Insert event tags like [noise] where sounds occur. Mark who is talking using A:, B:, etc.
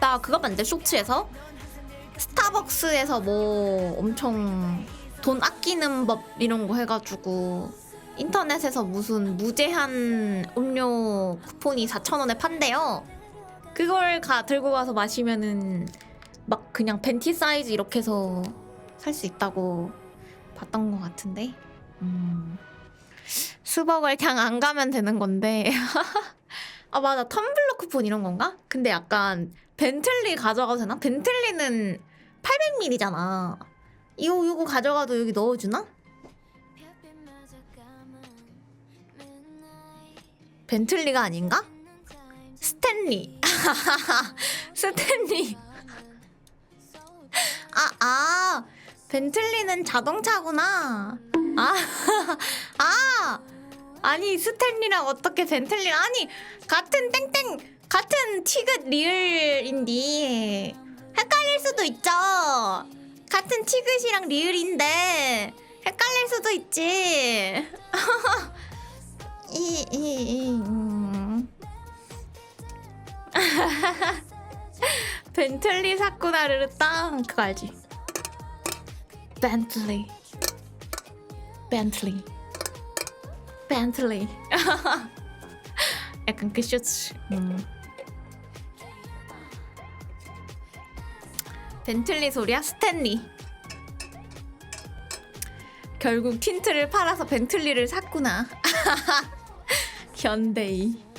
A: 나 그거 봤는데 쇼츠에서 스타벅스에서 뭐 엄청 돈 아끼는 법 이런 거 해가지고 인터넷에서 무슨 무제한 음료 쿠폰이 4,000원에 판대요. 그걸 가 들고 가서 마시면은 막 그냥 벤티 사이즈 이렇게 해서 살 수 있다고 봤던 것 같은데. 음. 수박을 그냥 안 가면 되는 건데. [laughs] 아 맞아 텀블러 쿠폰 이런 건가? 근데 약간 벤틀리 가져가도 되나? 벤틀리는 800ml잖아. 이거 이거 가져가도 여기 넣어주나? 벤틀리가 아닌가? 스탠리. [laughs] 스탠리. 아, 아. 벤틀리는 자동차구나. 아, [laughs] 아. 아니, 스탠리랑 어떻게 벤틀리. 아니, 같은 땡땡, 같은 티귿 리을인데. 헷갈릴 수도 있죠. 같은 티귿이랑 리을인데. 헷갈릴 수도 있지. [laughs] 이, 이, 이, 음. [laughs] 벤틀리 샀구나, 르르땅. 그거 알지? 벤틀리. 벤틀리. 벤틀리. [laughs] 약간 그 쇼츠. 음. 벤틀리 소리야? 스탠리. 결국 틴트를 팔아서 벤틀리를 샀구나. [laughs] 현대이.